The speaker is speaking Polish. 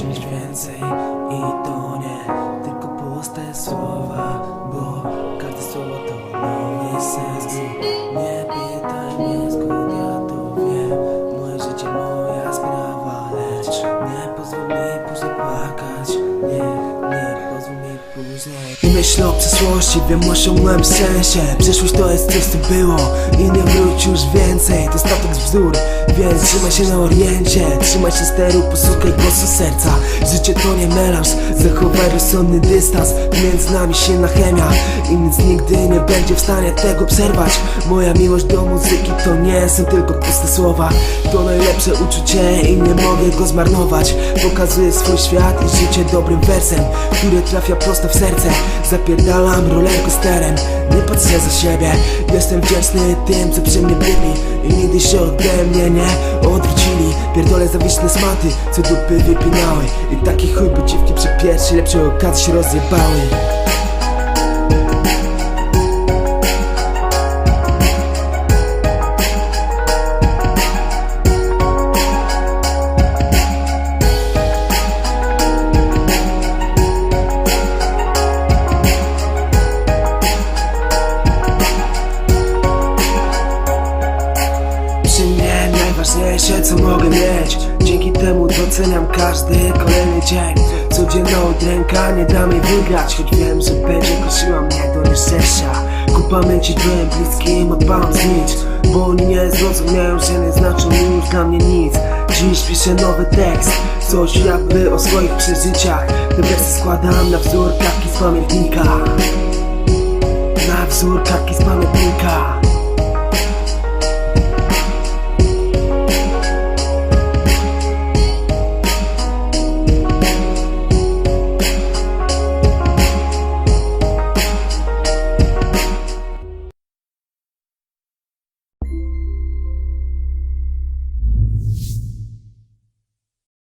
więcej i to nie tylko puste słowa Bo każde słowo to nowy sens. Nie pytaj mnie skąd ja to wiem Moje życie moja sprawa Lecz nie pozwól mi później płakać. Nie, nie pozwól mi później. I myślę o przyszłości, wiem osiągnąłem szczęście Przyszłość to jest coś co było i nie wróci już więcej. To statek więc trzymaj się na oriencie Trzymaj się steru, posłuchaj głosu serca. Życie to nie melanż, zachowaj rozsądny dystans Między nami silna chemia i nic nigdy nie będzie w stanie tego przerwać. Moja miłość do muzyki to nie są tylko puste słowa To najlepsze uczucie i nie mogę go zmarnować. Pokazuję swój świat i życie dobrym wersem Który trafia prosto w serce. Zapierdalam rollercoasterem Nie patrzę za siebie. Jestem wdzięczny tym, co przy mnie biegli I nigdy się ode mnie nie? Odwrócili. Pierdolę zawiśne smaty, co dupy wypinały I taki chuj, bo dziwki przy pierwszej lepszej okazji się rozjebały najważniejsze co mogę mieć. Dzięki temu doceniam każdy kolejny dzień. Codzienna udręka nie da mi wygrać Choć wiem, że będzie prosiła mnie do nieszczęścia. Ku pamięci byłem bliskim odpalam znicz Bo oni nie zrozumieją, że nie znaczą już dla mnie nic. Dziś piszę nowy tekst Coś jakby o swoich przeżyciach. Te wersy składam na wzór kartki z pamiętnika. Na wzór kartki z pamiętnika